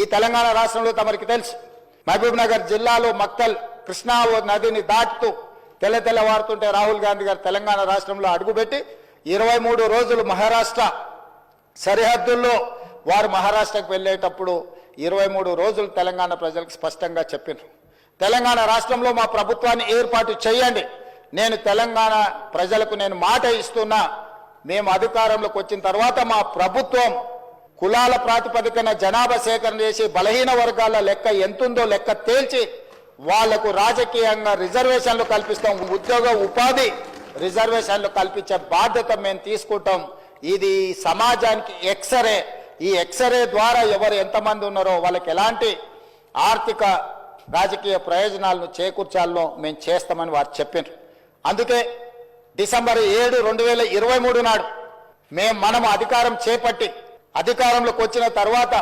ఈ తెలంగాణ రాష్ట్రంలో తమరికి తెలుసు. మహబూబ్నగర్ జిల్లాలో మక్తల్ కృష్ణా ఓ నదిని దాటుతూ తెల్ల తెల్లవారుతుంటే రాహుల్ గాంధీ గారు తెలంగాణ రాష్ట్రంలో అడుగుపెట్టి ఇరవై మూడు రోజులు మహారాష్ట్ర సరిహద్దుల్లో వారు మహారాష్ట్రకు వెళ్ళేటప్పుడు ఇరవై మూడు రోజులు తెలంగాణ ప్రజలకు స్పష్టంగా చెప్పారు తెలంగాణ రాష్ట్రంలో మా ప్రభుత్వాన్ని ఏర్పాటు చేయండి. నేను తెలంగాణ ప్రజలకు నేను మాట ఇస్తున్నా. మేము అధికారంలోకి వచ్చిన తర్వాత మా ప్రభుత్వం కులాల ప్రాతిపదికన జనాభా సేకరణ చేసి బలహీన వర్గాల లెక్క ఎంతుందో లెక్క తేల్చి వాళ్ళకు రాజకీయంగా రిజర్వేషన్లు కల్పిస్తాం. ఉద్యోగ ఉపాధి రిజర్వేషన్లు కల్పించే బాధ్యత మేము తీసుకుంటాం. ఇది సమాజానికి ఎక్సరే ఈ ఎక్సరే ద్వారా ఎవరు ఎంతమంది ఉన్నారో వాళ్ళకి ఎలాంటి ఆర్థిక రాజకీయ ప్రయోజనాలను చేకూర్చాలో మేము చేస్తామని వారు చెప్పారు అందుకే డిసెంబర్ ఏడు రెండు వేల ఇరవై మూడు నాడు మేము మనం అధికారం చేపట్టి అధికారంలోకి వచ్చిన తర్వాత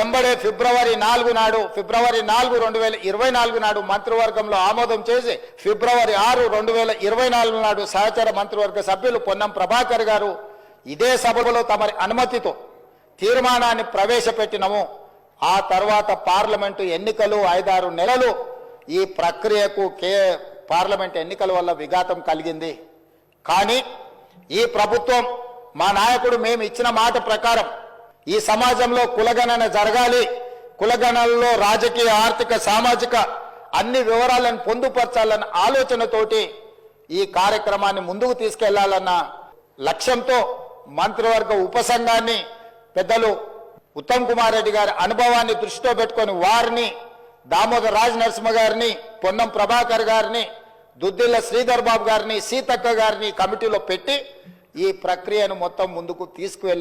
ఎంబడే ఫిబ్రవరి నాలుగు నాడు ఫిబ్రవరి నాలుగు రెండు వేల ఇరవై నాలుగు నాడు మంత్రివర్గంలో ఆమోదం చేసి ఫిబ్రవరి ఆరు రెండు వేల ఇరవై నాలుగు నాడు సహచర మంత్రివర్గ సభ్యులు పొన్నం ప్రభాకర్ గారు ఇదే సభలో తమరి అనుమతితో తీర్మానాన్ని ప్రవేశపెట్టినము. ఆ తర్వాత పార్లమెంటు ఎన్నికలు ఐదారు నెలలు. ఈ ప్రక్రియకు కే పార్లమెంట్ ఎన్నికల వల్ల విఘాతం కలిగింది. కానీ ఈ ప్రభుత్వం మా నాయకుడు మేము ఇచ్చిన మాట ప్రకారం ఈ సమాజంలో కులగణన జరగాలి. కులగణనలో రాజకీయ ఆర్థిక సామాజిక అన్ని వివరాలను పొందుపరచాలన్న ఆలోచనతోటి ఈ కార్యక్రమాన్ని ముందుకు తీసుకెళ్ళాలన్న లక్ష్యంతో మంత్రివర్గ ఉపసంఘాన్ని పెద్దలు ఉత్తమ్ కుమార్ రెడ్డి గారి అనుభవాన్ని దృష్టిలో పెట్టుకొని వారిని దామోదర్ రాజ్ నరసింహ గారిని పొన్నం ప్రభాకర్ గారిని దుద్దిల్ల శ్రీధర్ బాబు గారిని సీతక్క గారిని కమిటీలో పెట్టి ఈ ప్రక్రియను మొత్తం ముందుకు తీసుకువెళ్ళే